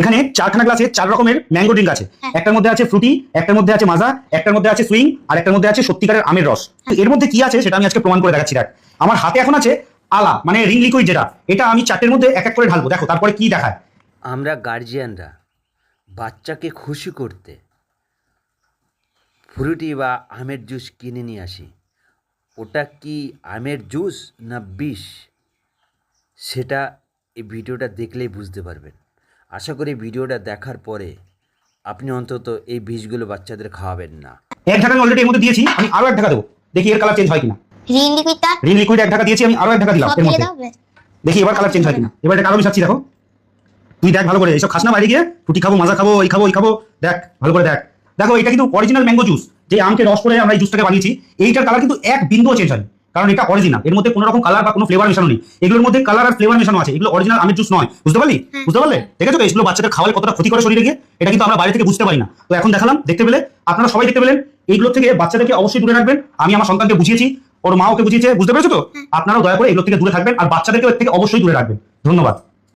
এখানে চারখানা গ্লাসে চার রকমের ম্যাঙ্গো ড্রিঙ্ক আছে। হ্যাঁ। একটার মধ্যে আছে ফ্রুটি একটার মধ্যে আছে মাজা একটার মধ্যে আছে সুইং আর একটার মধ্যে আছে সত্যিকারের আমের রস। তো এর মধ্যে কি আছে সেটা আমি আজকে প্রমাণ করে দেখাচ্ছি দেখ। আমার হাতে এখন আছে আলা মানে রিং লিকুইড যেটা। এটা আমি চারটের মধ্যে এক এক করে ঢালবো। দেখো তারপরে কি দেখায়? আমরা গার্জিয়ানরা বাচ্চাকে খুশি করতে ফ্রুটি বা আমের জুস কিনে নিয়ে আসি। ওটা কি আমের জুস না বিষ? সেটা এই ভিডিওটা দেখলেই বুঝতে পারবেন। আশা করি ভিডিওটা দেখার পরে আপনি অন্তত এই বিষগুলো বাচ্চাদের খাওয়াবেন না। এক ঢাকা আমি অলরেডি এর মধ্যে দিয়েছি আমি আরও এক ঢাকা দেবো। দেখি এর কালার চেঞ্জ হয় কিনা। রিন লিকুইডটা? রিং লিকুইড এক ঢাকা দিয়েছি আমি আরও এক ঢাকা দিলাম এর মধ্যে। দেখি এবার কালার চেঞ্জ হয় কিনা। এবার এটা কালো মিশাচ্ছি দেখো। তুই দেখ ভালো করে এইসব খাস না বাইরে গিয়ে। ফুটি খাব মাজা খাব এই খাব ওই খাব। দেখ ভালো করে দেখ। দেখো এটা কিন্তু অরিজিনাল ম্যাঙ্গো জুস যে আমকে রস করে আমরা এই জুসটাকে বানিয়েছি এইটার কালার কিন্তু এক বিন্দুও চেঞ্জ হয়নি। কারণ এটা অরিজিনাল এর মধ্যে কোনো রকম কালার বা কোনো ফ্লেভার মেশানো নেই। এগুলোর মধ্যে কালার আর ফ্লেভার মেশানো আছে। এগুলো অরিজিনাল আমের জুস নয়। বুঝতে পারলি? বুঝতে পারলে? দেখেছ তো? এগুলো বাচ্চাদের খাওয়ালে কতটা ক্ষতি করে শরীরে গিয়ে? এটা কিন্তু আমরা বাইরে থেকে বুঝতে পারি না। তো এখন দেখালাম দেখতে পেলে? আপনারা সবাই দেখতে পেলেন? এইগুলো থেকে বাচ্চাদেরকে অবশ্যই দূরে রাখবেন। আমি আমার সন্তানকে বুঝিয়েছি। ওর মা ওকে বুঝিয়েছে। বুঝতে পেরেছ তো? আপনারাও দয়া করে এগুলো থেকে দূরে থাকবেন। আর বাচ্চাদেরকে এর থেকে অবশ্যই দূরে রাখবেন। ধন্যবাদ।